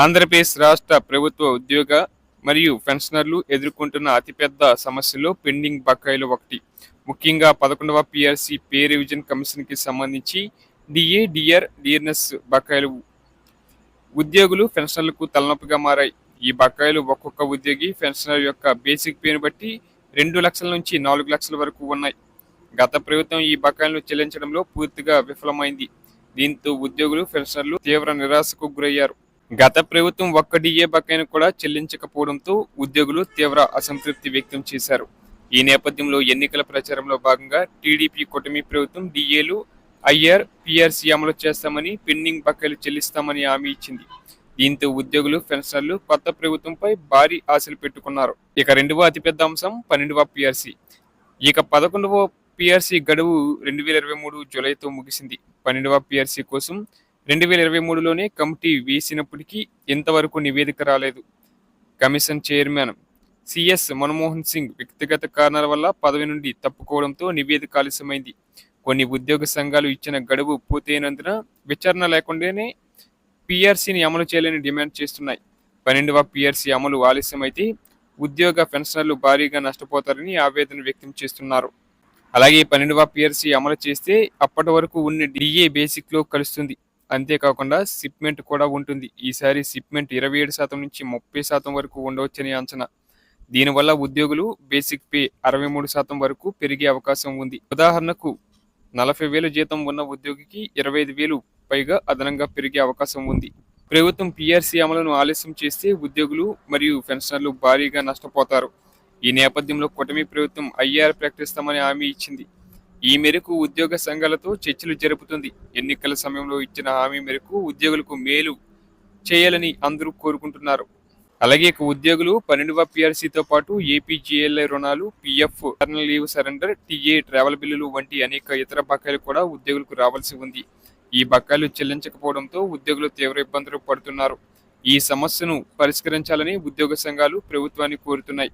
ఆంధ్రప్రదేశ్ రాష్ట్ర ప్రభుత్వ ఉద్యోగ మరియు పెన్షనర్లు ఎదుర్కొంటున్న అతిపెద్ద సమస్యలో పెండింగ్ బకాయిలు ఒకటి. ముఖ్యంగా పదకొండవ పిఆర్సి పే రివిజన్ కమిషన్కి సంబంధించి డిఏ డిఆర్ డిఎన్ఎస్ బకాయిలు ఉద్యోగులు పెన్షనర్లకు తలనొప్పిగా మారాయి. ఈ బకాయిలు ఒక్కొక్క ఉద్యోగి పెన్షనర్ యొక్క బేసిక్ పేను బట్టి రెండు లక్షల నుంచి నాలుగు లక్షల వరకు ఉన్నాయి. గత ప్రభుత్వం ఈ బకాయిలను చెల్లించడంలో పూర్తిగా విఫలమైంది. దీంతో ఉద్యోగులు పెన్షనర్లు తీవ్ర నిరాశకు గురయ్యారు. గత ప్రభుత్వం ఒక్క డిఏ బకాయిను కూడా చెల్లించకపోవడంతో ఉద్యోగులు తీవ్ర అసంతృప్తి వ్యక్తం చేశారు. ఈ నేపథ్యంలో ఎన్నికల ప్రచారంలో భాగంగా టీడీపీ కూటమి ప్రభుత్వం డిఏలు ఐఆర్ పిఆర్సీ అమలు చేస్తామని పెండింగ్ బకాయిలు చెల్లిస్తామని హామీ ఇచ్చింది. దీంతో ఉద్యోగులు పెన్షనర్లు కొత్త ప్రభుత్వంపై భారీ ఆశలు పెట్టుకున్నారు. ఇక రెండవ అతిపెద్ద అంశం పన్నెండవ పిఆర్సీ. ఇక పదకొండవ పిఆర్సీ గడువు రెండు వేల ఇరవై మూడు జూలైతో ముగిసింది. పన్నెండవ పిఆర్సీ కోసం రెండు వేల ఇరవై మూడులోనే కమిటీ వేసినప్పటికీ ఇంతవరకు నివేదిక రాలేదు. Commission chairman CS Manmohan Singh వ్యక్తిగత కారణాల వల్ల పదవి నుండి తప్పుకోవడంతో నివేదిక ఆలస్యమైంది. కొన్ని ఉద్యోగ సంఘాలు ఇచ్చిన గడువు పూర్తయినందున విచారణ లేకుండానే పిఆర్సీని అమలు చేయాలని డిమాండ్ చేస్తున్నాయి. పన్నెండవ పిఆర్సీ అమలు ఆలస్యమైతే ఉద్యోగ పెన్షనర్లు భారీగా నష్టపోతారని ఆవేదన వ్యక్తం చేస్తున్నారు. అలాగే పన్నెండవ పిఆర్సీ అమలు చేస్తే అప్పటి వరకు ఉన్న డిఏ బేసిక్లో కలుస్తుంది. అంతేకాకుండా సిప్మెంట్ కూడా ఉంటుంది. ఈసారి సిప్మెంట్ ఇరవై ఏడు శాతం నుంచి ముప్పై శాతం వరకు ఉండవచ్చని అంచనా. దీనివల్ల ఉద్యోగులు బేసిక్ పే అరవై మూడు శాతం వరకు పెరిగే అవకాశం ఉంది. ఉదాహరణకు నలభై వేలు జీతం ఉన్న ఉద్యోగికి ఇరవై ఐదు వేలు పైగా అదనంగా పెరిగే అవకాశం ఉంది. ప్రభుత్వం పిఆర్సీ అమలును ఆలస్యం చేస్తే ఉద్యోగులు మరియు పెన్షనర్లు భారీగా నష్టపోతారు. ఈ నేపథ్యంలో కూటమి ప్రభుత్వం ఐఆర్ ప్రకటిస్తామని హామీ ఇచ్చింది. ఈ మేరకు ఉద్యోగ సంఘాలతో చర్చలు జరుపుతుంది. ఎన్నికల సమయంలో ఇచ్చిన హామీ మేరకు ఉద్యోగులకు మేలు చేయాలని అందరూ కోరుకుంటున్నారు. అలాగే ఉద్యోగులు పన్నెండవ పిఆర్సీతో పాటు ఏపీజీఎల్ఐ రుణాలు పిఎఫ్ టర్నల్ లీవ్ సరెండర్ టీఏ ట్రావెల్ బిల్లులు వంటి అనేక ఇతర బకాయిలు కూడా ఉద్యోగులకు రావాల్సి ఉంది. ఈ బకాయిలు చెల్లించకపోవడంతో ఉద్యోగులు తీవ్ర ఇబ్బందులు పడుతున్నారు. ఈ సమస్యను పరిష్కరించాలని ఉద్యోగ సంఘాలు ప్రభుత్వాన్ని కోరుతున్నాయి.